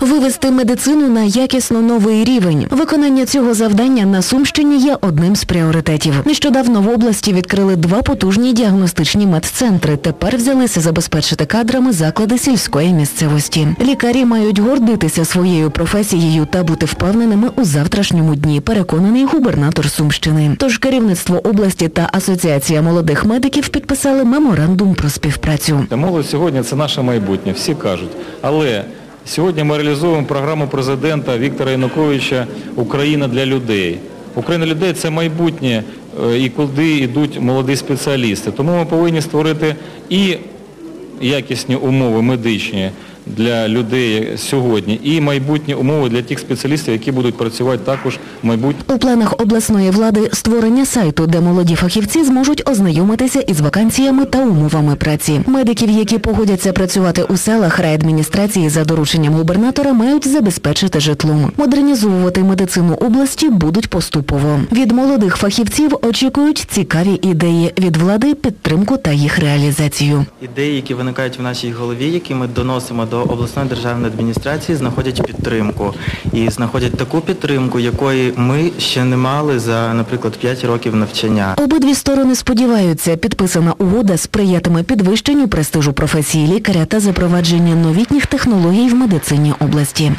Вивести медицину на якісно новий рівень. Виконання цього завдання на Сумщині є одним з пріоритетів. Нещодавно в області відкрили два потужні діагностичні медцентри. Тепер взялися забезпечити кадрами заклади сільської місцевості. Лікарі мають гордитися своєю професією та бути впевненими у завтрашньому дні. Переконаний губернатор Сумщини. Тож керівництво області та асоціація молодих медиків підписали меморандум про співпрацю. Молодь сьогодні це наше майбутнє, всі кажуть. Але сьогодні ми реалізуємо програму президента Віктора Януковича Україна для людей. Україна для людей це майбутнє е, і куди йдуть молоді спеціалісти. Тому ми повинні створити і якісні умови медичні для людей сьогодні, і майбутні умови для тих спеціалістів, які будуть працювати також в майбутньому. У планах обласної влади створення сайту, де молоді фахівці зможуть ознайомитися із вакансіями та умовами праці. Медиків, які погодяться працювати у селах райадміністрації за дорученням губернатора, мають забезпечити житлом. Модернізовувати медицину області будуть поступово. Від молодих фахівців очікують цікаві ідеї, від влади підтримку та їх реалізацію. Ідеї, які виникають в нашій голові, які ми доносимо до обласної державної адміністрації, знаходять підтримку. І знаходять таку підтримку, якої ми ще не мали за, наприклад, 5 років навчання. Обидві сторони сподіваються, підписана угода сприятиме підвищенню престижу професії лікаря та запровадження новітніх технологій в медицині області.